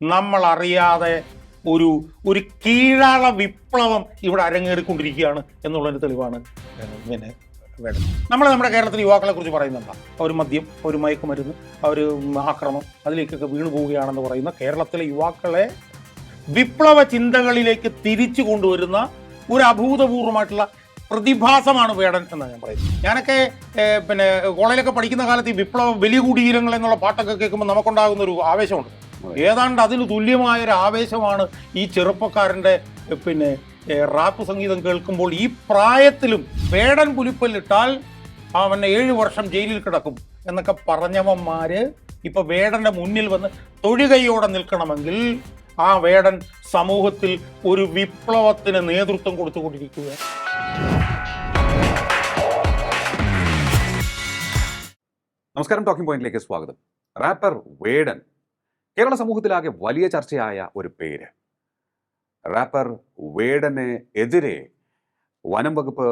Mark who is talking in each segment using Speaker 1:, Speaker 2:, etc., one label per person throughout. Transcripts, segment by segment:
Speaker 1: നമ്മൾ അറിയാതെ ഒരു ഒരു കീഴാള വിപ്ലവം ഇവിടെ അരങ്ങേറിക്കൊണ്ടിരിക്കുകയാണ് എന്നുള്ളതിന് തെളിവാണ് പിന്നെ വേണം. നമ്മൾ നമ്മുടെ കേരളത്തിലെ യുവാക്കളെ കുറിച്ച് പറയുന്നുണ്ട് അവർ മദ്യം അവർ മയക്കുമരുന്ന് അവർ ആക്രമം അതിലേക്കൊക്കെ വീണു പോവുകയാണെന്ന് പറയുന്ന കേരളത്തിലെ യുവാക്കളെ വിപ്ലവ ചിന്തകളിലേക്ക് തിരിച്ചു കൊണ്ടുവരുന്ന ഒരു അഭൂതപൂർവമായിട്ടുള്ള പ്രതിഭാസമാണ് വേടൻ എന്നാണ് ഞാൻ പറയുന്നത്. ഞാനൊക്കെ പിന്നെ കോളേജിലൊക്കെ പഠിക്കുന്ന കാലത്ത് ഈ വിപ്ലവ വലിയ കുടീരങ്ങൾ എന്നുള്ള പാട്ടൊക്കെ കേൾക്കുമ്പോൾ നമുക്കുണ്ടാകുന്ന ഒരു ആവേശമുണ്ട്. ഏതാണ്ട് അതിന് തുല്യമായ ഒരു ആവേശമാണ് ഈ ചെറുപ്പക്കാരന്റെ പിന്നെ റാപ്പ് സംഗീതം കേൾക്കുമ്പോൾ ഈ പ്രായത്തിലും വേടൻ പുലിപ്പല്ലിട്ടാൽ അവനെ ഏഴ് വർഷം ജയിലിൽ കിടക്കും എന്നൊക്കെ പറഞ്ഞവന്മാര് ഇപ്പൊ വേടന്റെ മുന്നിൽ വന്ന് തൊഴുകയോടെ നിൽക്കണമെങ്കിൽ ആ വേടൻ സമൂഹത്തിൽ ഒരു വിപ്ലവത്തിന് നേതൃത്വം കൊടുത്തുകൊണ്ടിരിക്കുക.
Speaker 2: നമസ്കാരം ടോക്കിംഗ് പോയിന്റിലേക്ക് സ്വാഗതം. റാപ്പർ വേടൻ കേരള സമൂഹത്തിലാകെ വലിയ ചർച്ചയായ ഒരു പേര്. റാപ്പർ വേടന് എതിരെ വനം വകുപ്പ്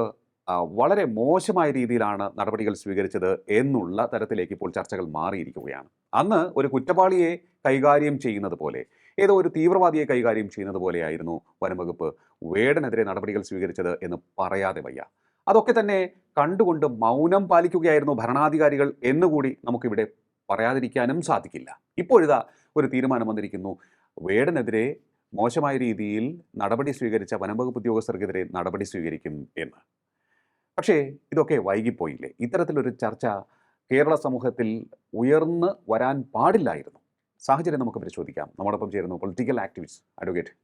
Speaker 2: വളരെ മോശമായ രീതിയിലാണ് നടപടികൾ സ്വീകരിച്ചത് എന്നുള്ള തരത്തിലേക്ക് ഇപ്പോൾ ചർച്ചകൾ മാറിയിരിക്കുകയാണ്. അന്ന് ഒരു കുറ്റവാളിയെ കൈകാര്യം ചെയ്യുന്നത് പോലെ ഏതോ ഒരു തീവ്രവാദിയെ കൈകാര്യം ചെയ്യുന്നത് പോലെയായിരുന്നു വനം വകുപ്പ് വേടനെതിരെ നടപടികൾ സ്വീകരിച്ചത് എന്ന് പറയാതെ വയ്യ. അതൊക്കെ തന്നെ കണ്ടുകൊണ്ട് മൗനം പാലിക്കുകയായിരുന്നു ഭരണാധികാരികൾ എന്നുകൂടി നമുക്കിവിടെ പറയാതിരിക്കാനും സാധിക്കില്ല. ഇപ്പോഴിതാ ഒരു തീരുമാനം വന്നിരിക്കുന്നു. വേടനെതിരെ മോശമായ രീതിയിൽ നടപടി സ്വീകരിച്ച വനംവകുപ്പ് ഉദ്യോഗസ്ഥർക്കെതിരെ നടപടി സ്വീകരിക്കും എന്ന്. പക്ഷേ ഇതൊക്കെ വൈകിപ്പോയില്ലേ? ഇത്തരത്തിലൊരു ചർച്ച കേരള സമൂഹത്തിൽ ഉയർന്ന് വരാൻ പാടില്ലായിരുന്നു. സാഹചര്യം നമുക്ക് പരിശോധിക്കാം. നമ്മോടൊപ്പം ചേരുന്നു political activist advocate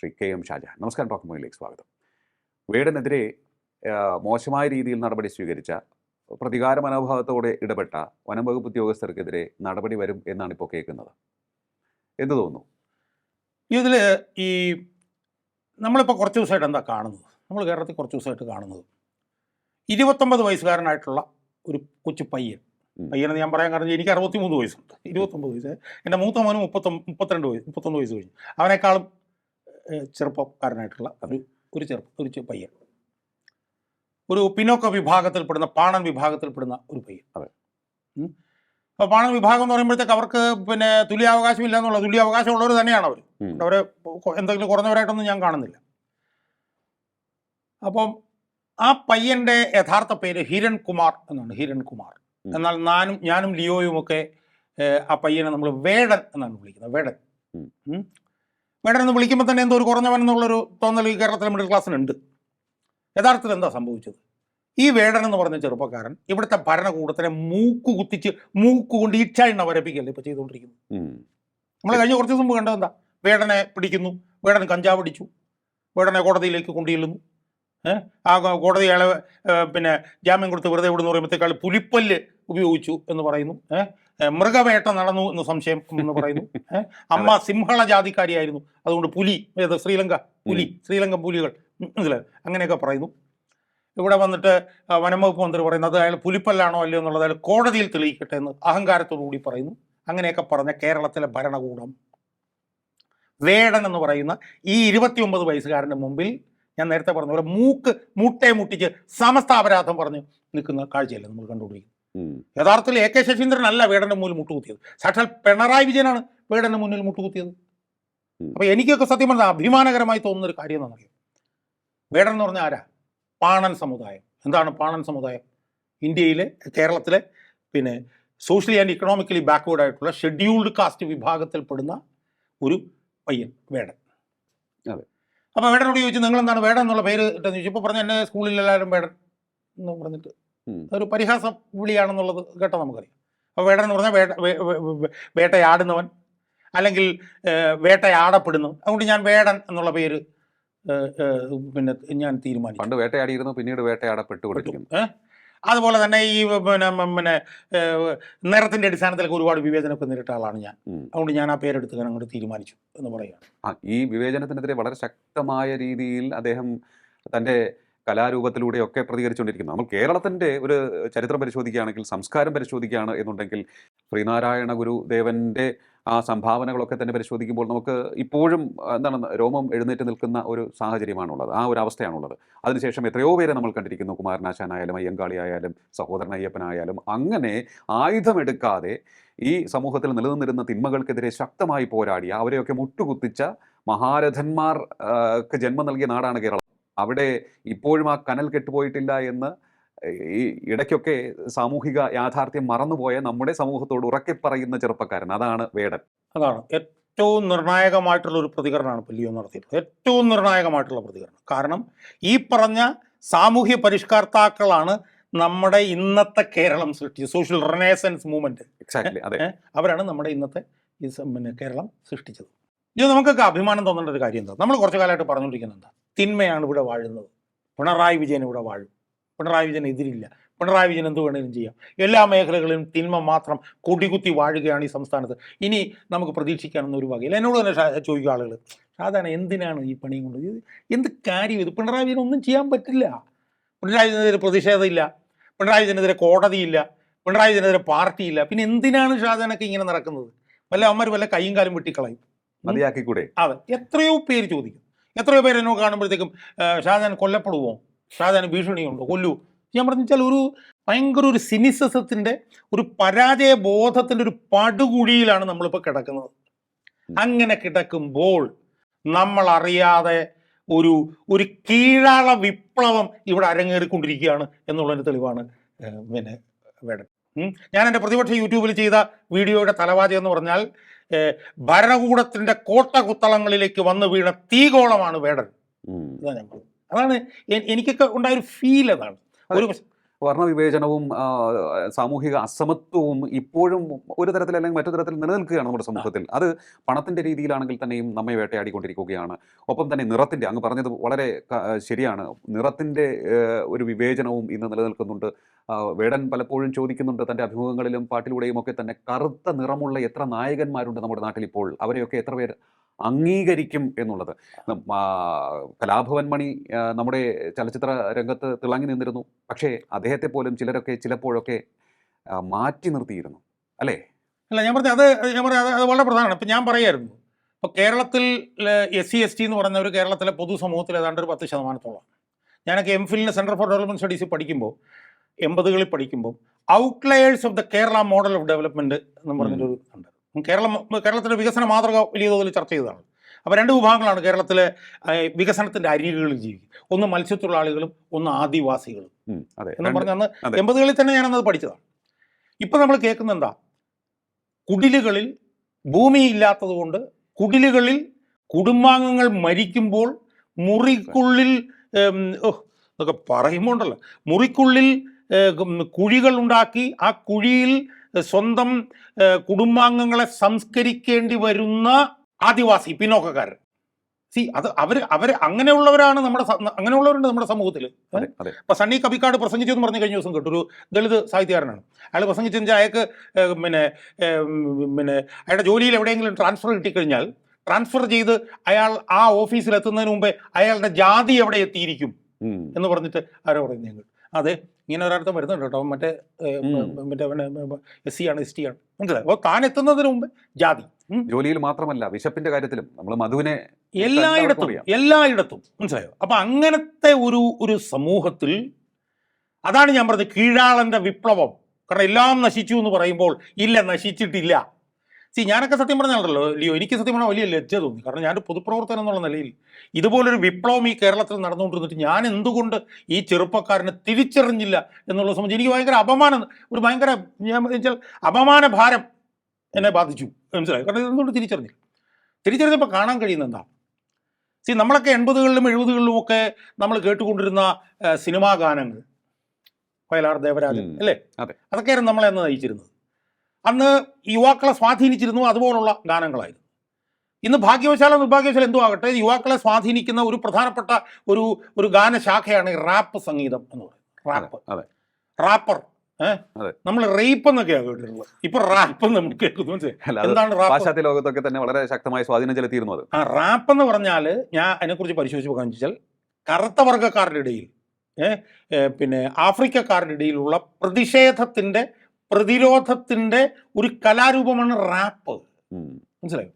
Speaker 2: Shri K M Shajahan നമസ്കാരം ടോക്ക് മോയിലേക്ക് സ്വാഗതം. വേടനെതിരെ മോശമായ രീതിയിൽ നടപടി സ്വീകരിച്ച പ്രതികാര മനോഭാവത്തോടെ ഇടപെട്ട വനംവകുപ്പ് ഉദ്യോഗസ്ഥർക്കെതിരെ നടപടി വരും എന്നാണ് ഇപ്പോൾ കേൾക്കുന്നത്. എന്ത് തോന്നുന്നു.
Speaker 1: ഇതിൽ ഈ നമ്മളിപ്പോൾ കുറച്ച് ദിവസമായിട്ട് എന്താ കാണുന്നത്? നമ്മൾ കേരളത്തിൽ കുറച്ച് ദിവസമായിട്ട് കാണുന്നത്. ഇരുപത്തൊമ്പത് വയസ്സുകാരനായിട്ടുള്ള ഒരു കൊച്ചു പയ്യൻ.
Speaker 2: പയ്യനെ
Speaker 1: പയ്യനെന്ന് ഞാൻ പറയാൻ കാരണം എനിക്ക് അറുപത്തിമൂന്ന് വയസ്സുണ്ട്. ഇരുപത്തൊമ്പത് വയസ്സ്. എന്റെ മൂത്ത മോനും മുപ്പത്തൊ മുപ്പത്തിരണ്ട് വയസ്സ് മുപ്പത്തൊന്ന് വയസ്സ് കഴിഞ്ഞു. അവനേക്കാളും ചെറുപ്പക്കാരനായിട്ടുള്ള ഒരു ഒരു ചെറുപ്പ ഒരു പയ്യൻ. ഒരു പിന്നോക്ക വിഭാഗത്തിൽപ്പെടുന്ന പാണൻ വിഭാഗത്തിൽപ്പെടുന്ന ഒരു പയ്യൻ.
Speaker 2: അതെ.
Speaker 1: അപ്പോൾ പാണൻ വിഭാഗം എന്ന് പറയുമ്പോഴത്തേക്ക് അവർക്ക് പിന്നെ തുല്യാവകാശം ഇല്ല എന്നുള്ള തുല്യാവകാശം ഉള്ളവർ തന്നെയാണ് അവർ
Speaker 2: അവർ
Speaker 1: അവരെ എന്തെങ്കിലും കുറഞ്ഞവരായിട്ടൊന്നും ഞാൻ കാണുന്നില്ല. അപ്പം ആ പയ്യന്റെ യഥാർത്ഥ പേര് ഹിരൺ കുമാർ എന്നാണ് ഹിരൺ കുമാർ. എന്നാൽ ഞാനും ഞാനും ലിയോയും ഒക്കെ ആ പയ്യനെ നമ്മൾ വേടൻ എന്നാണ് വിളിക്കുന്നത് വേടൻ. വേടൻ എന്ന് വിളിക്കുമ്പോൾ തന്നെ എന്തോ ഒരു കുറഞ്ഞവൻ എന്നുള്ളൊരു തോന്നൽ കേരളത്തിലെ മിഡിൽ ക്ലാസ്സിനുണ്ട് യഥാർത്ഥത്തിൽ എന്താ സംഭവിച്ചത്? ഈ വേടൻ എന്ന് പറഞ്ഞ ചെറുപ്പക്കാരൻ ഇവിടുത്തെ ഭരണകൂടത്തിനെ മൂക്ക് കുത്തിച്ച് മൂക്ക് കൊണ്ട് ഇച്ഛായിണ്ണ വരപ്പിക്കല്ലേ ഇപ്പൊ ചെയ്തുകൊണ്ടിരിക്കുന്നത്.
Speaker 2: ഉം.
Speaker 1: നമ്മൾ കഴിഞ്ഞ കുറച്ച് ദിവസം മുമ്പ് കണ്ടത് എന്താ? വേടനെ പിടിക്കുന്നു വേടൻ കഞ്ചാവ് അടിച്ചു വേടനെ കോടതിയിലേക്ക് കൊണ്ടുചെല്ലുന്നു. ഏഹ് ആ കോടതി അയാളെ പിന്നെ ജാമ്യം കൊടുത്ത് വെറുതെ വിടുന്ന പറയുമ്പോഴത്തേക്കാൾ പുലിപ്പല്ല് ഉപയോഗിച്ചു എന്ന് പറയുന്നു. മൃഗവേട്ട നടന്നു എന്ന് സംശയം എന്ന് പറയുന്നു. അമ്മ സിംഹള ജാതിക്കാരിയായിരുന്നു അതുകൊണ്ട് പുലി ഏത് ശ്രീലങ്ക പുലി ശ്രീലങ്കൻ പുലികൾ മനസ്സിലായോ? അങ്ങനെയൊക്കെ പറയുന്നു. ഇവിടെ വന്നിട്ട് വനംവകുപ്പ് മന്ത്രി പറയുന്നത് അയാൾ പുലിപ്പല്ലാണോ അല്ലയോ എന്നുള്ളത് അയാൾ കോടതിയിൽ തെളിയിക്കട്ടെ എന്ന് അഹങ്കാരത്തോടുകൂടി പറയുന്നു. അങ്ങനെയൊക്കെ പറഞ്ഞ കേരളത്തിലെ ഭരണകൂടം. വേടൻ എന്ന് പറയുന്ന ഈ ഇരുപത്തിയൊമ്പത് വയസ്സുകാരന്റെ മുമ്പിൽ ഞാൻ നേരത്തെ പറഞ്ഞ പോലെ മൂക്ക് മുട്ടയെ മുട്ടിച്ച് സമസ്ത അപരാധം പറഞ്ഞ് നിൽക്കുന്ന കാഴ്ചയല്ലേ നമ്മൾ
Speaker 2: കണ്ടുപിടിക്കും
Speaker 1: യഥാർത്ഥത്തിൽ എ കെ ശശീന്ദ്രൻ അല്ല വേടന്റെ മുന്നിൽ മുട്ടുകുത്തിയത്. സാക്ഷാൽ പിണറായി വിജയനാണ് വേടന്റെ മുന്നിൽ മുട്ടുകുത്തിയത്. അപ്പൊ എനിക്കൊക്കെ സത്യം പറഞ്ഞാൽ അഭിമാനകരമായി തോന്നുന്ന ഒരു കാര്യം എന്നറിയാം വേടൻ എന്ന് പറഞ്ഞാൽ ആരാ? പാണൻ സമുദായം. എന്താണ് പാണൻ സമുദായം? ഇന്ത്യയിലെ കേരളത്തിലെ പിന്നെ സോഷ്യലി ആൻഡ് ഇക്കണോമിക്കലി ബാക്ക്വേഡ് ആയിട്ടുള്ള ഷെഡ്യൂൾഡ് കാസ്റ്റ് വിഭാഗത്തിൽപ്പെടുന്ന ഒരു പയ്യൻ വേടൻ.
Speaker 2: അതെ.
Speaker 1: അപ്പോൾ വേടനോട് ചോദിച്ചു നിങ്ങൾ എന്താണ് വേടൻ എന്നുള്ള പേര് ഇട്ടെന്ന്? ചോദിച്ചു ഇപ്പോൾ പറഞ്ഞ എന്നെ സ്കൂളിൽ എല്ലാവരും വേടൻ എന്ന് പറഞ്ഞിട്ട്.
Speaker 2: അതൊരു
Speaker 1: ഒരു പരിഹാസ വിളിയാണെന്നുള്ളത് കേട്ടോ നമുക്കറിയാം. അപ്പോൾ വേടൻ എന്ന് പറഞ്ഞാൽ വേട്ട വേട്ടയാടുന്നവൻ അല്ലെങ്കിൽ വേട്ടയാടപ്പെടുന്നു വേട്ടയാടപ്പെടുന്നവൻ. അതുകൊണ്ട് ഞാൻ വേടൻ എന്നുള്ള പേര് പിന്നെ ഞാൻ തീരുമാനിച്ചു.
Speaker 2: പണ്ട് വേട്ടയാടിയിരുന്നു പിന്നീട് വേട്ടയാടപ്പെട്ടുകൊണ്ടിരിക്കുന്നു.
Speaker 1: ഏഹ്? അതുപോലെ തന്നെ ഈ പിന്നെ പിന്നെ നിറത്തിന്റെ അടിസ്ഥാനത്തിലൊക്കെ ഒരുപാട് വിവേചനമൊക്കെ നേരിട്ട ആളാണ് ഞാൻ. അതുകൊണ്ട് ഞാൻ ആ പേരെടുത്ത് ഞാൻ അങ്ങോട്ട് തീരുമാനിച്ചു എന്ന് പറയുകയാണ്.
Speaker 2: ആ ഈ വിവേചനത്തിനെതിരെ വളരെ ശക്തമായ രീതിയിൽ അദ്ദേഹം തന്റെ കലാരൂപത്തിലൂടെയൊക്കെ പ്രതികരിച്ചുകൊണ്ടിരിക്കുന്നത് നമ്മൾ കേരളത്തിന്റെ ഒരു ചരിത്രം പരിശോധിക്കുകയാണെങ്കിൽ സംസ്കാരം പരിശോധിക്കുകയാണ് എന്നുണ്ടെങ്കിൽ ശ്രീനാരായണ ഗുരുദേവന്റെ ആ സംഭാവനകളൊക്കെ തന്നെ പരിശോധിക്കുമ്പോൾ നമുക്ക് ഇപ്പോഴും എന്താണ് രോമം എഴുന്നേറ്റ് നിൽക്കുന്ന ഒരു സാഹചര്യമാണുള്ളത്. ആ ഒരു അവസ്ഥയാണുള്ളത്. അതിനുശേഷം എത്രയോ പേരെ നമ്മൾ കണ്ടിരിക്കുന്നു. കുമാരനാശാനായാലും അയ്യങ്കാളിയായാലും സഹോദരൻ അയ്യപ്പനായാലും. അങ്ങനെ ആയുധമെടുക്കാതെ ഈ സമൂഹത്തിൽ നിലനിന്നിരുന്ന തിന്മകൾക്കെതിരെ ശക്തമായി പോരാടി അവരെയൊക്കെ മുട്ടുകുത്തിച്ച മഹാരഥന്മാർക്ക് ജന്മം നൽകിയ നാടാണ് കേരളം. അവിടെ ഇപ്പോഴും ആ കനൽ കെട്ടുപോയിട്ടില്ല എന്ന് ഈ ഇടയ്ക്കൊക്കെ സാമൂഹിക യാഥാർത്ഥ്യം മറന്നുപോയ നമ്മുടെ സമൂഹത്തോട് ഉറക്കെ പറയുന്ന ചെറുപ്പക്കാരൻ. അതാണ് വേടൻ.
Speaker 1: അതാണ്. ഏറ്റവും നിർണായകമായിട്ടുള്ള ഒരു പ്രതികരണമാണ് പുല്ലിയോ നടത്തിയിട്ടുള്ളത് ഏറ്റവും നിർണായകമായിട്ടുള്ള പ്രതികരണം. കാരണം ഈ പറഞ്ഞ സാമൂഹ്യ പരിഷ്കർത്താക്കളാണ് നമ്മുടെ ഇന്നത്തെ കേരളം സൃഷ്ടിച്ചത് സോഷ്യൽ റെനേസൻസ് മൂവ്മെന്റ്.
Speaker 2: എക്സാക്ട്ലി അതെ?
Speaker 1: അവരാണ് നമ്മുടെ ഇന്നത്തെ ഈ പിന്നെ കേരളം സൃഷ്ടിച്ചത്. ഇത് നമുക്കൊക്കെ അഭിമാനം തോന്നേണ്ട ഒരു കാര്യം എന്താ? നമ്മൾ കുറച്ചു കാലമായിട്ട് പറഞ്ഞുകൊണ്ടിരിക്കുന്നത് എന്താ? തിന്മയാണ് ഇവിടെ വാഴുന്നത്. പിണറായി വിജയൻ ഇവിടെ വാഴും. പിണറായി വിജയൻ എതിരില്ല. പിണറായി വിജയൻ എന്ത് വേണേലും ചെയ്യാം. എല്ലാ മേഖലകളിലും തിന്മ മാത്രം കൊടികുത്തി വാഴുകയാണ് ഈ സംസ്ഥാനത്ത്. ഇനി നമുക്ക് പ്രതീക്ഷിക്കാനൊന്നും ഒരു വകയില്ല. എന്നോട് തന്നെ ചോദിക്കുക ചോദിക്കും ആളുകൾ സാധാരണ എന്തിനാണ് ഈ പണിയും കൊണ്ട്? എന്ത് കാര്യം? ഇത് പിണറായി വിജയൻ ഒന്നും ചെയ്യാൻ പറ്റില്ല. പിണറായി വിജയനെതിരെ പ്രതിഷേധമില്ല. പിണറായി വിജയനെതിരെ കോടതിയില്ല. പിണറായി വിജയനെതിരെ പാർട്ടിയില്ല. പിന്നെ എന്തിനാണ് ഷാജാനൊക്കെ ഇങ്ങനെ നടക്കുന്നത്? വല്ല അമ്മര് വല്ല കൈയും കാലും വെട്ടിക്കളയും.
Speaker 2: മതിയാക്കിക്കൂടെ?
Speaker 1: അതെ. എത്രയോ പേര് ചോദിക്കും. എത്രയോ പേര് എന്നോ കാണുമ്പോഴത്തേക്കും "ആ, ഷാജാൻ കൊല്ലപ്പെടുവോ? ഷാജാൻ ഭീഷണിയുണ്ടോ? കൊല്ലു. ഞാൻ പറഞ്ഞാൽ ഒരു ഭയങ്കര ഒരു സിനിസസത്തിന്റെ ഒരു പരാജയ ബോധത്തിന്റെ ഒരു പടുകുഴിയിലാണ് നമ്മളിപ്പോൾ കിടക്കുന്നത്. അങ്ങനെ കിടക്കുമ്പോൾ നമ്മൾ അറിയാതെ ഒരു ഒരു കീഴാള വിപ്ലവം ഇവിടെ അരങ്ങേറിക്കൊണ്ടിരിക്കുകയാണ് എന്നുള്ളതിന് തെളിവാണ് പിന്നെ വേടൻ ഉം. ഞാൻ എന്റെ പ്രതിപക്ഷ യൂട്യൂബിൽ ചെയ്ത വീഡിയോയുടെ തലവാചകം എന്ന് പറഞ്ഞാൽ ഏഹ്, ഭരണകൂടത്തിന്റെ കോട്ട കുത്തളങ്ങളിലേക്ക് വന്നു വീണ തീകോളമാണ് വേടൻ. അതാണ് അതാണ് എനിക്കൊക്കെ എനിക്കൊക്കെ ഉണ്ടായൊരു ഫീൽ അതാണ്. ഒരു
Speaker 2: വർണവിവേചനവും സാമൂഹിക അസമത്വവും ഇപ്പോഴും ഒരു തരത്തിൽ അല്ലെങ്കിൽ മറ്റു തരത്തിൽ നിലനിൽക്കുകയാണ് നമ്മുടെ സമൂഹത്തിൽ. അത് പണത്തിന്റെ രീതിയിലാണെങ്കിൽ തന്നെയും നമ്മെ വേട്ടയാടിക്കൊണ്ടിരിക്കുകയാണ്. ഒപ്പം തന്നെ നിറത്തിന്റെ അങ്ങ് പറഞ്ഞത് വളരെ ശരിയാണ്. നിറത്തിന്റെ ഒരു വിവേചനവും ഇന്ന് നിലനിൽക്കുന്നുണ്ട്. വേടൻ പലപ്പോഴും ചോദിക്കുന്നുണ്ട് തന്റെ അഭിമുഖങ്ങളിലും പാട്ടിലൂടെയും ഒക്കെ തന്നെ കറുത്ത നിറമുള്ള എത്ര നായകന്മാരുണ്ട് നമ്മുടെ നാട്ടിൽ ഇപ്പോൾ അവരെയൊക്കെ എത്ര പേർ അംഗീകരിക്കും എന്നുള്ളത്. കലാഭവൻ മണി നമ്മുടെ ചലച്ചിത്ര രംഗത്ത് തിളങ്ങി നിന്നിരുന്നു. പക്ഷേ അദ്ദേഹത്തെ പോലും ചിലരൊക്കെ ചിലപ്പോഴൊക്കെ മാറ്റി നിർത്തിയിരുന്നു. അല്ലേ?
Speaker 1: അല്ല ഞാൻ പറഞ്ഞത് അത് ഞാൻ പറഞ്ഞത് അത് അത് വളരെ പ്രധാനമാണ്. ഇപ്പം ഞാൻ പറയായിരുന്നു. ഇപ്പോൾ കേരളത്തിൽ എസ് സി എസ് ടി എന്ന് പറയുന്ന ഒരു കേരളത്തിലെ പൊതുസമൂഹത്തിൽ ഏതാണ്ട് ഒരു പത്ത് ശതമാനത്തോളം. ഞാനൊക്കെ എം ഫിലിന് സെന്റർ ഫോർ ഡെവലപ്മെന്റ് സ്റ്റഡീസ് പഠിക്കുമ്പോൾ എൺപതുകളിൽ പഠിക്കുമ്പോൾ outliers of the Kerala model of development എന്ന് പറഞ്ഞൊരു ഉണ്ട് കേരളം കേരളത്തിന്റെ വികസന മാതൃക വലിയ തോതിൽ ചർച്ച ചെയ്തതാണ്. അപ്പോൾ രണ്ട് വിഭാഗങ്ങളാണ് കേരളത്തിലെ വികസനത്തിന്റെ അരികുകളിൽ ജീവിക്കുക ഒന്ന് മത്സ്യത്തൊഴിലാളികളും ഒന്ന് ആദിവാസികളും.
Speaker 2: അതെ.
Speaker 1: എന്ന്
Speaker 2: പറഞ്ഞാൽ
Speaker 1: പറഞ്ഞ അന്ന്
Speaker 2: അതെ.
Speaker 1: എൺപതുകളിൽ തന്നെ ഞാനത് പഠിച്ചതാണ്. ഇപ്പം നമ്മൾ കേൾക്കുന്ന എന്താ? കുടിലുകളിൽ ഭൂമി ഇല്ലാത്തത് കൊണ്ട് കുടിലുകളിൽ കുടുംബാംഗങ്ങൾ മരിക്കുമ്പോൾ മുറിക്കുള്ളിൽ ഉം, പറയുമ്പോണ്ടല്ലോ. മുറിക്കുള്ളിൽ കുഴികൾ ഉണ്ടാക്കി ആ കുഴിയിൽ സ്വന്തം കുടുംബാംഗങ്ങളെ സംസ്കരിക്കേണ്ടി വരുന്ന ആദിവാസി പിന്നോക്കക്കാരൻ സി അത് അവർ അവർ അങ്ങനെയുള്ളവരാണ് നമ്മുടെ അങ്ങനെയുള്ളവരുണ്ട് നമ്മുടെ സമൂഹത്തിൽ. ഇപ്പൊ സണ്ണി കബിക്കാട് പ്രസംഗിച്ചെന്ന് പറഞ്ഞ് കഴിഞ്ഞ ദിവസം കേട്ടു. ഒരു ദളിത് സാഹിത്യകാരനാണ്. അയാൾ പ്രസംഗിച്ചെന്ന് വെച്ചാൽ അയാൾക്ക് പിന്നെ പിന്നെ അയാളുടെ ജോലിയിൽ എവിടെയെങ്കിലും ട്രാൻസ്ഫർ കിട്ടിക്കഴിഞ്ഞാൽ ട്രാൻസ്ഫർ ചെയ്ത് അയാൾ ആ ഓഫീസിൽ എത്തുന്നതിന് മുമ്പേ അയാളുടെ ജാതി എവിടെ എത്തിയിരിക്കും എന്ന് പറഞ്ഞിട്ട് ആരോ പറഞ്ഞു ഞങ്ങൾ? അതെ ഇങ്ങനെ ഒരർത്ഥം വരുന്നുണ്ട് കേട്ടോ. മറ്റേ. മറ്റേ എസ് സി ആണ് എസ് ടി ആണ്. മനസ്സിലായി? അപ്പോൾ താൻ എത്തുന്നതിന് മുമ്പ് ജാതി.
Speaker 2: ജോലിയിൽ മാത്രമല്ല വിശപ്പിന്റെ കാര്യത്തിലും നമ്മൾ മധുവിനെ
Speaker 1: എല്ലായിടത്തും എല്ലായിടത്തും. മനസ്സിലായോ? അപ്പൊ അങ്ങനത്തെ ഒരു ഒരു സമൂഹത്തിൽ അതാണ് ഞാൻ പറഞ്ഞത് കീഴാളന്റെ വിപ്ലവം. കാരണം എല്ലാം നശിച്ചു എന്ന് പറയുമ്പോൾ ഇല്ല നശിച്ചിട്ടില്ല. സി ഞാനൊക്കെ സത്യം പറഞ്ഞാണല്ലോ ലിയോ എനിക്ക് സത്യം പറഞ്ഞാൽ വലിയ ലജ്ജ തോന്നി. കാരണം ഞാൻ പൊതുപ്രവർത്തനം എന്നുള്ള നിലയിൽ ഇതുപോലൊരു വിപ്ലവം ഈ കേരളത്തിൽ നടന്നുകൊണ്ടിരുന്നിട്ട് ഞാൻ എന്തുകൊണ്ട് ഈ ചെറുപ്പക്കാരനെ തിരിച്ചറിഞ്ഞില്ല എന്നുള്ള സംബന്ധിച്ച് എനിക്ക് ഭയങ്കര അപമാനം ഒരു ഭയങ്കര ഞാൻ വെച്ചാൽ അപമാന ഭാരം എന്നെ ബാധിച്ചു. മനസ്സിലായി? കാരണം എന്തുകൊണ്ട് തിരിച്ചറിഞ്ഞില്ല? തിരിച്ചറിഞ്ഞപ്പോൾ കാണാൻ കഴിയുന്ന എന്താ? സി നമ്മളൊക്കെ എൺപതുകളിലും എഴുപതുകളിലും ഒക്കെ നമ്മൾ കേട്ടുകൊണ്ടിരുന്ന സിനിമാ ഗാനങ്ങൾ. വയലാർ ദേവരാജൻ അല്ലേ?
Speaker 2: അതെ.
Speaker 1: അതൊക്കെയായിരുന്നു നമ്മളെ അന്ന് നയിച്ചിരുന്നത്. അന്ന് യുവാക്കളെ സ്വാധീനിച്ചിരുന്നു അതുപോലുള്ള ഗാനങ്ങളായിരുന്നു. ഇന്ന് ഭാഗ്യവശാലോ നിർഭാഗ്യവശാലോ എന്തോ ആകട്ടെ യുവാക്കളെ സ്വാധീനിക്കുന്ന ഒരു പ്രധാനപ്പെട്ട ഒരു ഒരു ഗാനശാഖയാണ് ഈ റാപ്പ് സംഗീതം എന്ന് പറയുന്നത്. റാപ്പ്.
Speaker 2: അതെ.
Speaker 1: റാപ്പർ. നമ്മൾ റേപ്പ് എന്നൊക്കെയാണ് കേട്ടിട്ടുള്ളത്. ഇപ്പൊ റാപ്പ് നമ്മൾ കേൾക്കുന്നു എന്താണ്
Speaker 2: പാശ്ചാത്യ ലോകത്തൊക്കെ തന്നെ വളരെ ശക്തമായ സ്വാധീനം ചെലുത്തിയിരുന്നു അത്.
Speaker 1: ആ റാപ്പ് എന്ന് പറഞ്ഞാൽ ഞാൻ അതിനെക്കുറിച്ച് പരിശോധിച്ച് വെച്ചാൽ കറുത്ത വർഗക്കാരുടെ ഇടയിൽ പിന്നെ ആഫ്രിക്കക്കാരുടെ ഇടയിലുള്ള പ്രതിഷേധത്തിന്റെ പ്രതിരോധത്തിന്റെ ഒരു കലാരൂപമാണ് റാപ്പ്. മനസ്സിലായോ?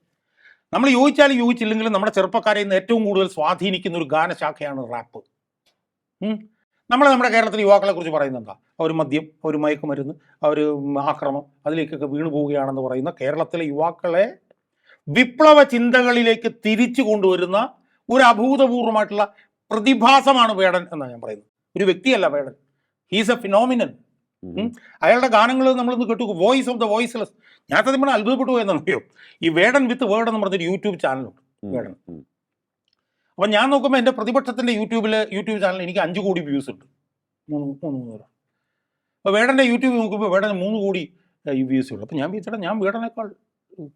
Speaker 1: നമ്മൾ യോജിച്ചാലും യോജിച്ചില്ലെങ്കിലും നമ്മുടെ ചെറുപ്പക്കാരെ ഇന്ന് ഏറ്റവും കൂടുതൽ സ്വാധീനിക്കുന്ന ഒരു ഗാനശാഖയാണ് റാപ്പ്. നമ്മൾ നമ്മുടെ കേരളത്തിലെ യുവാക്കളെ കുറിച്ച് പറയുന്നത് എന്താ? അവർ മദ്യം അവർ മയക്കുമരുന്ന് അവർ ആക്രമം അതിലേക്കൊക്കെ വീണു പോവുകയാണെന്ന് പറയുന്ന കേരളത്തിലെ യുവാക്കളെ വിപ്ലവ ചിന്തകളിലേക്ക് തിരിച്ചു കൊണ്ടുവരുന്ന ഒരു അഭൂതപൂർവമായിട്ടുള്ള പ്രതിഭാസമാണ് വേടൻ എന്നാണ് ഞാൻ പറയുന്നത്. ഒരു വ്യക്തിയല്ല വേടൻ. He's A phenomenon. അയാളുടെ ഗാനങ്ങൾ നമ്മളൊന്ന് കേട്ടു. വോയിസ് ഓഫ് ദ വോയിസ്ലെസ് ഞാൻ സത്യം പറഞ്ഞാൽ അത്ഭുതപ്പെട്ടു എന്നറിയോ ഈ വേടൻ വിത്ത് വേർഡ് എന്ന് പറഞ്ഞൊരു യൂട്യൂബ് ചാനലുണ്ട്
Speaker 2: വേടൻ
Speaker 1: അപ്പൊ. ഞാൻ നോക്കുമ്പോൾ എന്റെ പ്രതിപക്ഷത്തിന്റെ യൂട്യൂബിൽ യൂട്യൂബ് ചാനൽ എനിക്ക് അഞ്ച് കോടി വ്യൂസ് ഉണ്ട്. വേടന്റെ അപ്പോൾ വേടന്റെ യൂട്യൂബ് നോക്കുമ്പോൾ വേടന് മൂന്ന് കോടി വ്യൂസ് ഉള്ളൂ. അപ്പോൾ ഞാൻ വിചാരിച്ചാൽ ഞാൻ വേടനേക്കാൾ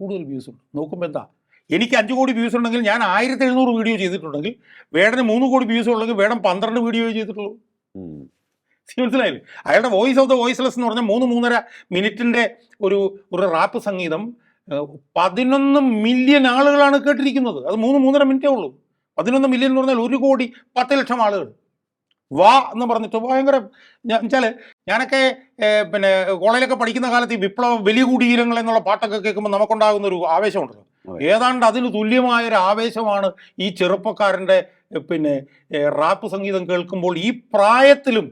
Speaker 1: കൂടുതൽ വ്യൂസ് ഉണ്ട്. നോക്കുമ്പോൾ എന്താ? എനിക്ക് അഞ്ച് കോടി വ്യൂസ് ഉണ്ടെങ്കിൽ ഞാൻ ആയിരത്തി എഴുന്നൂറ് വീഡിയോ ചെയ്തിട്ടുണ്ടെങ്കിൽ വേടന് മൂന്ന് കോടി വ്യൂസ് ഉണ്ടെങ്കിൽ വേടൻ പന്ത്രണ്ട് വീഡിയോ ചെയ്തിട്ടുള്ളൂ. മനസ്സിലായില്ലേ? അയാളുടെ വോയിസ് ഓഫ് ദ വോയിസ്ലെസ് എന്ന് പറഞ്ഞാൽ മൂന്ന് മൂന്നര മിനിറ്റിന്റെ ഒരു ഒരു റാപ്പ് സംഗീതം പതിനൊന്ന് മില്യൺ ആളുകളാണ് കേട്ടിരിക്കുന്നത്. അത് മൂന്ന് മൂന്നര മിനിറ്റേ ഉള്ളൂ. പതിനൊന്ന് മില്യൺ എന്ന് പറഞ്ഞാൽ ഒരു കോടി പത്ത് ലക്ഷം ആളുകൾ. വാ എന്ന് പറഞ്ഞിട്ട് ഭയങ്കര വെച്ചാൽ ഞാനൊക്കെ പിന്നെ കോളേജിലൊക്കെ പഠിക്കുന്ന കാലത്ത് ഈ വിപ്ലവ വലിയ കുടീരങ്ങൾ എന്നുള്ള പാട്ടൊക്കെ കേൾക്കുമ്പോൾ നമുക്കുണ്ടാകുന്ന ഒരു ആവേശമുണ്ടല്ലോ. ഏതാണ്ട് അതിന് തുല്യമായ ഒരു ആവേശമാണ് ഈ ചെറുപ്പക്കാരന്റെ പിന്നെ റാപ്പ് സംഗീതം കേൾക്കുമ്പോൾ ഈ പ്രായത്തിലും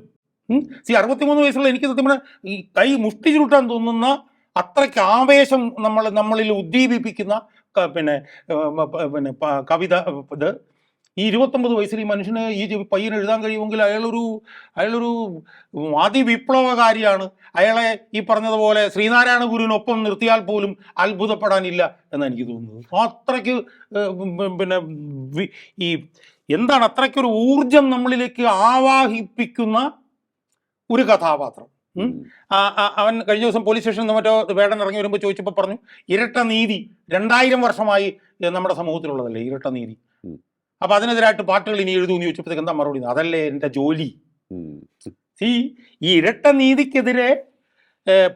Speaker 1: സി അറുപത്തിമൂന്ന് വയസ്സുള്ള എനിക്ക് സത്യം ഈ കൈ മുഷ്ടി ചുരുട്ടാൻ തോന്നുന്ന അത്രയ്ക്ക് ആവേശം നമ്മൾ നമ്മളിൽ ഉദ്ദീപിപ്പിക്കുന്ന പിന്നെ പിന്നെ കവിത ഇത്. ഈ ഇരുപത്തൊമ്പത് വയസ്സിൽ ഈ മനുഷ്യന് ഈ പയ്യന് എഴുതാൻ കഴിയുമെങ്കിൽ അയാളൊരു അയാളൊരു അതിവിപ്ലവകാരിയാണ്. അയാളെ ഈ പറഞ്ഞതുപോലെ ശ്രീനാരായണ ഗുരുവിനൊപ്പം നിർത്തിയാൽ പോലും അത്ഭുതപ്പെടാനില്ല എന്നാണ് എനിക്ക് തോന്നുന്നത്. അത്രയ്ക്ക് പിന്നെ ഈ എന്താണ് അത്രയ്ക്കൊരു ഊർജം നമ്മളിലേക്ക് ആവാഹിപ്പിക്കുന്ന ഒരു കഥാപാത്രം. അവൻ കഴിഞ്ഞ ദിവസം പോലീസ് സ്റ്റേഷനിൽ നിന്ന് മറ്റോ വേടൻ ഇറങ്ങി വരുമ്പോൾ ചോദിച്ചപ്പോൾ പറഞ്ഞു ഇരട്ട നീതി രണ്ടായിരം വർഷമായി നമ്മുടെ സമൂഹത്തിലുള്ളതല്ലേ ഇരട്ട നീതി. അപ്പൊ അതിനെതിരായിട്ട് പാട്ടുകൾ ഇനി എന്ന് ചോദിച്ചപ്പോഴത്തേക്ക് എന്താ മറുപടി? അതല്ലേ എന്റെ ജോലി.
Speaker 2: ഉം.
Speaker 1: ഈ ഇരട്ട നീതിക്കെതിരെ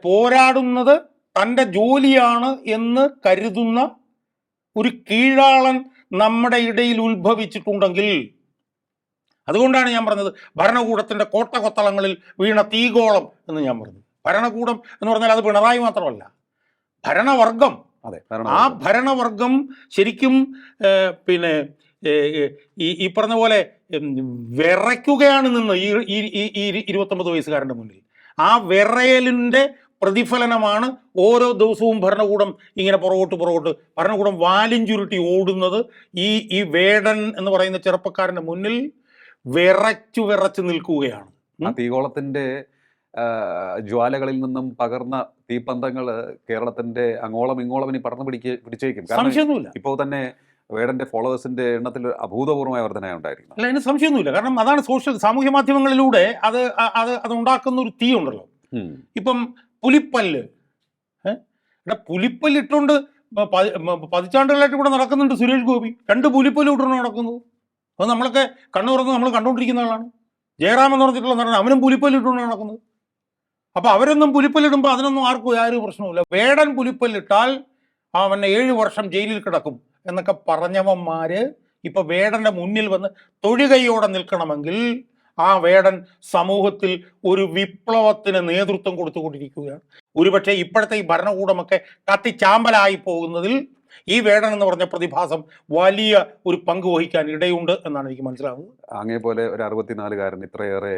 Speaker 1: പോരാടുന്നത് തന്റെ ജോലിയാണ് എന്ന് കരുതുന്ന ഒരു കീഴാളൻ നമ്മുടെ ഇടയിൽ ഉത്ഭവിച്ചിട്ടുണ്ടെങ്കിൽ അതുകൊണ്ടാണ് ഞാൻ പറഞ്ഞത് ഭരണകൂടത്തിന്റെ കോട്ട കൊത്തളങ്ങളിൽ വീണ തീഗോളം എന്ന് ഞാൻ പറഞ്ഞു. ഭരണകൂടം എന്ന് പറഞ്ഞാൽ അത് പിണറായി മാത്രമല്ല. ഭരണവർഗം.
Speaker 2: അതെ
Speaker 1: ആ ഭരണവർഗം. ശരിക്കും പിന്നെ ഈ ഈ പറഞ്ഞ പോലെ വിറയ്ക്കുകയാണ് നിന്ന് ഈ ഈ ഇരുപത്തൊമ്പത് വയസ്സുകാരന്റെ മുന്നിൽ. ആ വിറയലിന്റെ പ്രതിഫലനമാണ് ഓരോ ദിവസവും ഭരണകൂടം ഇങ്ങനെ പുറകോട്ട് പുറകോട്ട് ഭരണകൂടം വാലിൻ ചുരുട്ടി ഓടുന്നത് ഈ ഈ വേടൻ എന്ന് പറയുന്ന ചെറുപ്പക്കാരന്റെ മുന്നിൽ വിറച്ചു വിറച്ചു നിൽക്കുകയാണ്.
Speaker 2: തീകോളത്തിന്റെ ജ്വാലകളിൽ നിന്നും പകർന്ന തീപ്പന്തങ്ങൾ കേരളത്തിന്റെ അങ്ങോളം ഇങ്ങോളം ഇനി പടർന്നു പിടിക്ക് പിടിച്ചേക്കും.
Speaker 1: സംശയമൊന്നുമില്ല.
Speaker 2: ഇപ്പോൾ തന്നെ വേടന്റെ ഫോളോവേഴ്സിന്റെ എണ്ണത്തിൽ അഭൂതപൂർവമായ വർധനയാണ് ഉണ്ടായിരിക്കുന്നത്
Speaker 1: അല്ല അതിന് സംശയമൊന്നുമില്ല. കാരണം അതാണ് സോഷ്യൽ സാമൂഹ്യ മാധ്യമങ്ങളിലൂടെ അത് അത് അത് ഉണ്ടാക്കുന്ന ഒരു തീ ഉണ്ടല്ലോ. ഇപ്പം പുലിപ്പല്ല്? എടാ പുലിപ്പല്ല് ഇട്ടുകൊണ്ട് പ- പ- ഇവിടെ നടക്കുന്നുണ്ട് സുരേഷ് ഗോപി. രണ്ട് പുലിപ്പല്ല് ഇട്ടുകൊണ്ട് നടക്കുന്നത്. അത് നമ്മളൊക്കെ കണ്ണു തുറന്ന് നമ്മൾ കണ്ടുകൊണ്ടിരിക്കുന്ന ആളാണ്. ജയറാം എന്ന് പറഞ്ഞിട്ടുള്ള നടൻ അവനും പുലിപ്പല്ലിട്ടുകൊണ്ട് നടക്കുന്നത്. അപ്പൊ അവരൊന്നും പുലിപ്പല്ലിടുമ്പോൾ അതിനൊന്നും ആർക്കും യാതൊരു പ്രശ്നവുമില്ല. വേടൻ പുലിപ്പല്ലിട്ടാൽ അവനെ ഏഴ് വർഷം ജയിലിൽ കിടക്കും എന്നൊക്കെ പറഞ്ഞവന്മാര് ഇപ്പൊ വേടന്റെ മുന്നിൽ വന്ന് തൊഴുകൈയോടെ നിൽക്കണമെങ്കിൽ ആ വേടൻ സമൂഹത്തിൽ ഒരു വിപ്ലവത്തിന് നേതൃത്വം കൊടുത്തുകൊണ്ടിരിക്കുകയാണ്. ഒരുപക്ഷെ ഇപ്പോഴത്തെ ഈ ഭരണകൂടമൊക്കെ കത്തിച്ചാമ്പലായി പോകുന്നതിൽ ഈ വേടൻ എന്ന് പറഞ്ഞ പ്രതിഭാസം വലിയ ഒരു പങ്ക് വഹിക്കാൻ ഇടയുണ്ട് എന്നാണ് എനിക്ക് മനസ്സിലാകുന്നത്
Speaker 2: അങ്ങേ പോലെ ഒരു അറുപത്തിനാലുകാരൻ ഇത്രയേറെ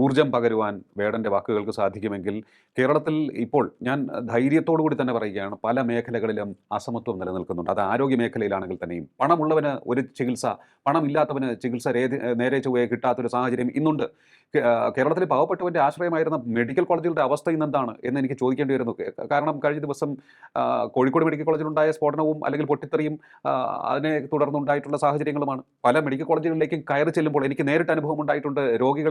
Speaker 2: ഊർജം പകരുവാൻ വേടന്റെ വാക്കുകൾക്ക് സാധിക്കുമെങ്കിൽ കേരളത്തിൽ ഇപ്പോൾ ഞാൻ ധൈര്യത്തോടു കൂടി തന്നെ പറയുകയാണ് പല മേഖലകളിലും അസമത്വം നിലനിൽക്കുന്നുണ്ട്. അത് ആരോഗ്യ മേഖലയിലാണെങ്കിൽ തന്നെയും. പണമുള്ളവന് ഒരു ചികിത്സ പണമില്ലാത്തവന് ചികിത്സ നേരെ ചൊവ്വയെ കിട്ടാത്തൊരു സാഹചര്യം ഇന്നുണ്ട്. കേരളത്തിൽ പാവപ്പെട്ടവന്റെ ആശ്രയമായിരുന്ന മെഡിക്കൽ കോളേജുകളുടെ അവസ്ഥ ഇന്നെന്താണ് എന്ന് എനിക്ക് ചോദിക്കേണ്ടി വരുന്നു. കാരണം കഴിഞ്ഞ ദിവസം കോഴിക്കോട് മെഡിക്കൽ കോളേജിലുണ്ടായ സ്ഫോടനവും അല്ലെങ്കിൽ പൊട്ടിത്തെറിയും അതിനെ തുടർന്നുണ്ടായിട്ടുള്ള സാഹചര്യങ്ങളുമാണ്. പല മെഡിക്കൽ കോളേജുകളിലേക്കും കയറി ചെല്ലുമ്പോൾ എനിക്ക് നേരിട്ട് അനുഭവം ഉണ്ടായിട്ടുണ്ട്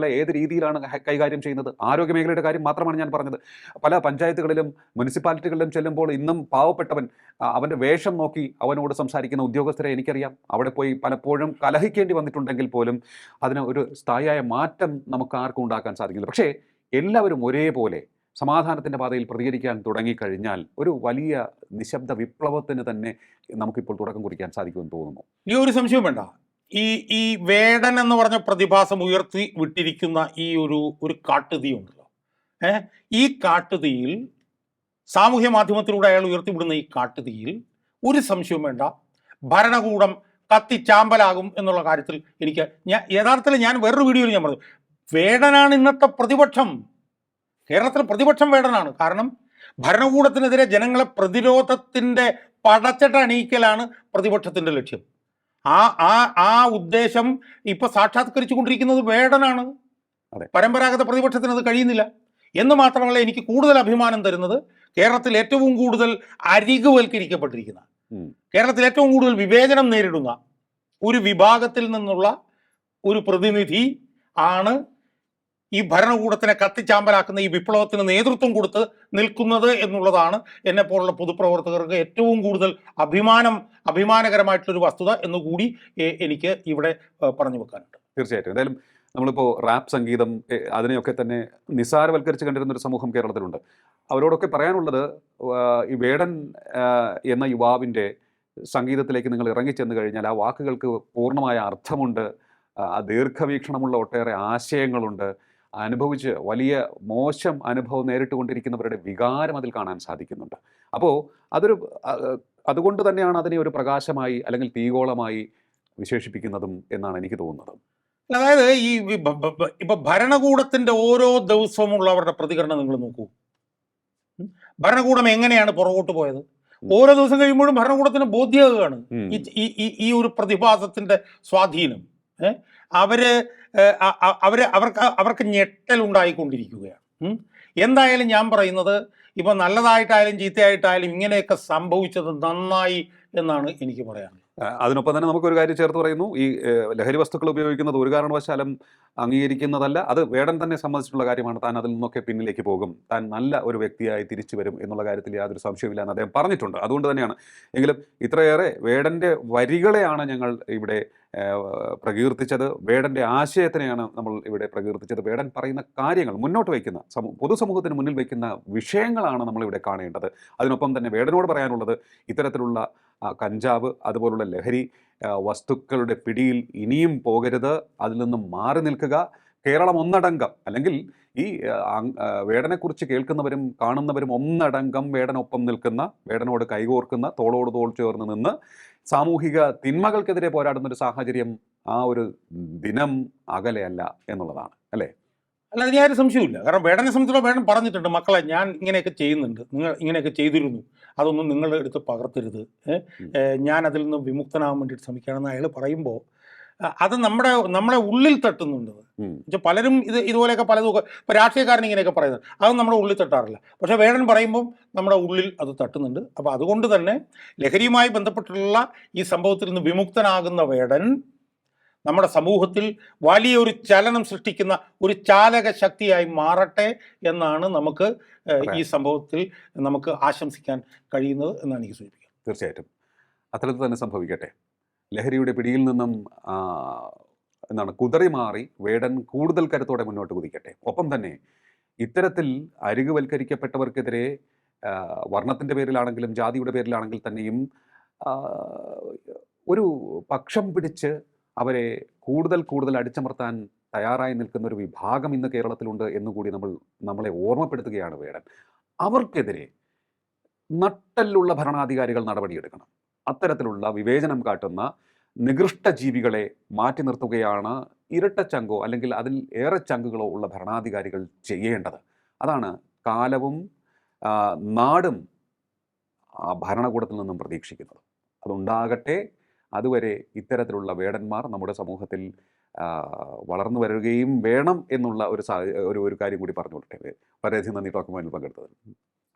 Speaker 2: രോഗികളെ ഏത് രീതിയിലാണ് കൈകാര്യം ചെയ്യുന്നത്? ആരോഗ്യമേഖലയുടെ കാര്യം മാത്രമാണ് ഞാൻ പറഞ്ഞത്. പല പഞ്ചായത്തുകളിലും മുനിസിപ്പാലിറ്റികളിലും ചെല്ലുമ്പോൾ ഇന്നും പാവപ്പെട്ടവൻ അവന്റെ വേഷം നോക്കി അവനോട് സംസാരിക്കുന്ന ഉദ്യോഗസ്ഥരെ എനിക്കറിയാം. അവിടെ പോയി പലപ്പോഴും കലഹിക്കേണ്ടി വന്നിട്ടുണ്ടെങ്കിൽ പോലും അതിന് ഒരു സ്ഥായിയായ മാറ്റം നമുക്ക് ആർക്കും ഉണ്ടാക്കാൻ സാധിക്കില്ല. പക്ഷേ എല്ലാവരും ഒരേപോലെ സമാധാനത്തിന്റെ പാതയിൽ പ്രതികരിക്കാൻ തുടങ്ങിക്കഴിഞ്ഞാൽ ഒരു വലിയ നിശബ്ദ വിപ്ലവത്തിന് തന്നെ നമുക്കിപ്പോൾ തുടക്കം കുറിക്കാൻ സാധിക്കുമെന്ന് തോന്നുന്നു.
Speaker 1: ഈ ഒരു സംശയം വേണ്ട. ഈ ഈ വേടൻ എന്ന് പറഞ്ഞ പ്രതിഭാസം ഉയർത്തി വിട്ടിരിക്കുന്ന ഈ ഒരു ഒരു കാട്ടുതീ ഉണ്ടല്ലോ ഏ? ഈ കാട്ടുതീയിൽ സാമൂഹ്യ മാധ്യമത്തിലൂടെ അയാൾ ഉയർത്തിവിടുന്ന ഈ കാട്ടുതീയിൽ ഒരു സംശയവും വേണ്ട. ഭരണകൂടം കത്തിച്ചാമ്പലാകും എന്നുള്ള കാര്യത്തിൽ എനിക്ക് ഞാൻ യഥാർത്ഥത്തിൽ ഞാൻ വേറൊരു വീഡിയോയിൽ ഞാൻ പറഞ്ഞു. വേടനാണ് ഇന്നത്തെ പ്രതിപക്ഷം. കേരളത്തിലെ പ്രതിപക്ഷം വേടനാണ്. കാരണം ഭരണകൂടത്തിനെതിരെ ജനങ്ങളെ പ്രതിരോധത്തിന്റെ പടച്ചട്ട അണിയിക്കലാണ് പ്രതിപക്ഷത്തിന്റെ ലക്ഷ്യം. ആ ആ ആ ഉദ്ദേശം ഇപ്പൊ സാക്ഷാത്കരിച്ചു കൊണ്ടിരിക്കുന്നത് വേടനാണ്. പരമ്പരാഗത പ്രതിപക്ഷത്തിന് അത് കഴിയുന്നില്ല എന്ന് മാത്രമല്ല എനിക്ക് കൂടുതൽ അഭിമാനം തരുന്നത് കേരളത്തിൽ ഏറ്റവും കൂടുതൽ അരികുവൽക്കരിക്കപ്പെട്ടിരിക്കുന്ന. കേരളത്തിൽ ഏറ്റവും കൂടുതൽ വിവേചനം നേരിടുന്ന ഒരു വിഭാഗത്തിൽ നിന്നുള്ള ഒരു പ്രതിനിധി ആണ് ഈ ഭരണകൂടത്തിനെ കത്തിച്ചാമ്പലാക്കുന്ന ഈ വിപ്ലവത്തിന് നേതൃത്വം കൊടുത്ത് നിൽക്കുന്നത് എന്നുള്ളതാണ് എന്നെ പോലുള്ള പൊതുപ്രവർത്തകർക്ക് ഏറ്റവും കൂടുതൽ അഭിമാനം അഭിമാനകരമായിട്ടുള്ള ഒരു വസ്തുത എന്നുകൂടി എനിക്ക് ഇവിടെ പറഞ്ഞു വെക്കാനുണ്ട്.
Speaker 2: തീർച്ചയായിട്ടും. എന്തായാലും നമ്മളിപ്പോൾ റാപ്പ് സംഗീതം അതിനെയൊക്കെ തന്നെ നിസ്സാരവൽക്കരിച്ച് കണ്ടിരുന്ന ഒരു സമൂഹം കേരളത്തിലുണ്ട്. അവരോടൊക്കെ പറയാനുള്ളത് ഈ വേടൻ എന്ന യുവാവിന്റെ സംഗീതത്തിലേക്ക് നിങ്ങൾ ഇറങ്ങിച്ചെന്ന് കഴിഞ്ഞാൽ ആ വാക്കുകൾക്ക് പൂർണമായ അർത്ഥമുണ്ട് ദീർഘവീക്ഷണമുള്ള ഒട്ടേറെ ആശയങ്ങളുണ്ട് അനുഭവിച്ച് വലിയ മോശം അനുഭവം നേരിട്ട് കൊണ്ടിരിക്കുന്നവരുടെ വികാരം അതിൽ കാണാൻ സാധിക്കുന്നുണ്ട്. അപ്പോൾ അതൊരു അതുകൊണ്ട് തന്നെയാണ് അതിനെ ഒരു പ്രകാശമായി അല്ലെങ്കിൽ തീകോളമായി വിശേഷിപ്പിക്കുന്നതും എന്നാണ് എനിക്ക് തോന്നുന്നത്.
Speaker 1: അതായത് ഈ ഇപ്പൊ ഭരണകൂടത്തിന്റെ ഓരോ ദിവസവുമുള്ള അവരുടെ പ്രതികരണം നിങ്ങൾ നോക്കൂ. ഭരണകൂടം എങ്ങനെയാണ് പുറകോട്ട് പോയത്? ഓരോ ദിവസം കഴിയുമ്പോഴും ഭരണകൂടത്തിന് ഈ ഈ ഒരു പ്രതിഭാസത്തിന്റെ സ്വാധീനം? അവർ അവർ അവർക്ക് അവർക്ക് ഞെട്ടൽ ഉണ്ടായിക്കൊണ്ടിരിക്കുകയാണ്. എന്തായാലും ഞാൻ പറയുന്നത് ഇപ്പൊ നല്ലതായിട്ടായാലും ചീത്തയായിട്ടായാലും ഇങ്ങനെയൊക്കെ സംഭവിച്ചത് നന്നായി എന്നാണ് എനിക്ക് പറയാനുള്ളത്.
Speaker 2: അതിനൊപ്പം തന്നെ നമുക്കൊരു കാര്യം ചേർത്ത് പറയുന്നു. ഈ ലഹരി വസ്തുക്കൾ ഉപയോഗിക്കുന്നത് ഒരു കാരണവശാലും അംഗീകരിക്കുന്നതല്ല അത് വേടൻ തന്നെ സംബന്ധിച്ചിട്ടുള്ള കാര്യമാണ്. താൻ അതിൽ നിന്നൊക്കെ പിന്നിലേക്ക് പോകും. താൻ നല്ല ഒരു വ്യക്തിയായി തിരിച്ചു വരും എന്നുള്ള കാര്യത്തിൽ യാതൊരു സംശയമില്ല എന്ന് അദ്ദേഹം പറഞ്ഞിട്ടുണ്ട്. അതുകൊണ്ട് തന്നെയാണ്. എങ്കിലും ഇത്രയേറെ വേടന്റെ വരികളെയാണ് ഞങ്ങൾ ഇവിടെ പ്രകീർത്തിച്ചത് വേടന്റെ ആശയത്തിനെയാണ് നമ്മൾ ഇവിടെ പ്രകീർത്തിച്ചത്. വേടൻ പറയുന്ന കാര്യങ്ങൾ മുന്നോട്ട് വയ്ക്കുന്ന സമൂ പൊതുസമൂഹത്തിന് മുന്നിൽ വയ്ക്കുന്ന വിഷയങ്ങളാണ് നമ്മളിവിടെ കാണേണ്ടത്. അതിനൊപ്പം തന്നെ വേടനോട് പറയാനുള്ളത് ഇത്തരത്തിലുള്ള കഞ്ചാവ് അതുപോലുള്ള ലഹരി വസ്തുക്കളുടെ പിടിയിൽ ഇനിയും പോകരുത് അതിൽ നിന്നും മാറി നിൽക്കുക കേരളം ഒന്നടങ്കം അല്ലെങ്കിൽ ഈ വേടനെക്കുറിച്ച് കേൾക്കുന്നവരും കാണുന്നവരും ഒന്നടങ്കം വേടനൊപ്പം നിൽക്കുന്ന വേടനോട് കൈകോർക്കുന്ന തോളോട് തോൾ ചേർന്ന് നിന്ന് സാമൂഹിക തിന്മകൾക്കെതിരെ പോരാടുന്ന ഒരു സാഹചര്യം ആ ഒരു ദിനം അകലെയല്ല എന്നുള്ളതാണ് അല്ലേ?
Speaker 1: അല്ല അതിന് യാതൊരു സംശയമില്ല കാരണം വേടനെ സംബന്ധിച്ചിടത്തോളം വേടൻ പറഞ്ഞിട്ടുണ്ട് മക്കളെ ഞാൻ ഇങ്ങനെയൊക്കെ ചെയ്യുന്നുണ്ട്. നിങ്ങൾ ഇങ്ങനെയൊക്കെ ചെയ്തിരുന്നു. അതൊന്നും നിങ്ങളുടെ അടുത്ത് പകർത്തരുത്. ഞാൻ അതിൽ നിന്ന് വിമുക്തനാകാൻ വേണ്ടിയിട്ട് ശ്രമിക്കുകയാണെന്ന് അയാൾ പറയുമ്പോൾ അത് നമ്മുടെ നമ്മളെ ഉള്ളിൽ തട്ടുന്നുണ്ട്. എന്നുവെച്ചാൽ പലരും ഇത് ഇതുപോലെയൊക്കെ പലതും ഇപ്പോൾ രാഷ്ട്രീയക്കാരൻ ഇങ്ങനെയൊക്കെ പറയുന്നത്. അത് നമ്മുടെ ഉള്ളിൽ തട്ടാറില്ല. പക്ഷേ വേടൻ പറയുമ്പം നമ്മുടെ ഉള്ളിൽ അത് തട്ടുന്നുണ്ട്. അപ്പോൾ അതുകൊണ്ട് തന്നെ ലഹരിയുമായി ബന്ധപ്പെട്ടുള്ള ഈ സംഭവത്തിൽ നിന്ന് വിമുക്തനാകുന്ന വേടൻ നമ്മുടെ സമൂഹത്തിൽ വലിയൊരു ചലനം സൃഷ്ടിക്കുന്ന ഒരു ചാലക ശക്തിയായി മാറട്ടെ എന്നാണ് നമുക്ക് ഈ സംഭവത്തിൽ നമുക്ക് ആശംസിക്കാൻ കഴിയുന്നത് എന്നാണ് എനിക്ക് സൂചിപ്പിക്കുന്നത്.
Speaker 2: തീർച്ചയായിട്ടും. അത്തരത്തിൽ തന്നെ സംഭവിക്കട്ടെ. ലഹരിയുടെ പിടിയിൽ നിന്നും എന്താണ് കുതറി മാറി വേടൻ കൂടുതൽ കരുത്തോടെ മുന്നോട്ട് കുതിക്കട്ടെ. ഒപ്പം തന്നെ ഇത്തരത്തിൽ അരികുവൽക്കരിക്കപ്പെട്ടവർക്കെതിരെ വർണത്തിന്റെ പേരിലാണെങ്കിലും ജാതിയുടെ പേരിലാണെങ്കിൽ തന്നെയും ഒരു പക്ഷം പിടിച്ച് അവരെ കൂടുതൽ കൂടുതൽ അടിച്ചമർത്താൻ തയ്യാറായി നിൽക്കുന്ന ഒരു വിഭാഗം ഇന്ന് കേരളത്തിലുണ്ട് എന്നുകൂടി നമ്മൾ നമ്മളെ ഓർമ്മപ്പെടുത്തുകയാണ് വേടൻ. അവർക്കെതിരെ നട്ടല്ലുള്ള ഭരണാധികാരികൾ നടപടിയെടുക്കണം. അത്തരത്തിലുള്ള വിവേചനം കാട്ടുന്ന നികൃഷ്ട ജീവികളെ മാറ്റി നിർത്തുകയാണ് ഇരട്ടച്ചങ്കോ അല്ലെങ്കിൽ അതിൽ ഏറെ ചങ്കുകളോ ഉള്ള ഭരണാധികാരികൾ ചെയ്യേണ്ടത്. അതാണ് കാലവും നാടും ആ ഭരണകൂടത്തിൽ നിന്നും പ്രതീക്ഷിക്കുന്നത്. അതുണ്ടാകട്ടെ അതുവരെ ഇത്തരത്തിലുള്ള വേടന്മാർ നമ്മുടെ സമൂഹത്തിൽ വളർന്നു വരികയും വേണം എന്നുള്ള ഒരു ഒരു ഒരു കാര്യം കൂടി പറഞ്ഞു കൊടുക്കട്ടെ. വളരെയധികം നന്ദി ടോക്കിംഗ് പോയിന്റിൽ പങ്കെടുത്തത്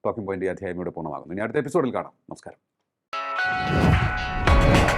Speaker 2: ടോക്കിംഗ് പോയിന്റ് ഈ അധ്യായം ഇവിടെ പൂർണമാകുന്നു. ഇനി അടുത്ത എപ്പിസോഡിൽ കാണാം. നമസ്കാരം. Thank you.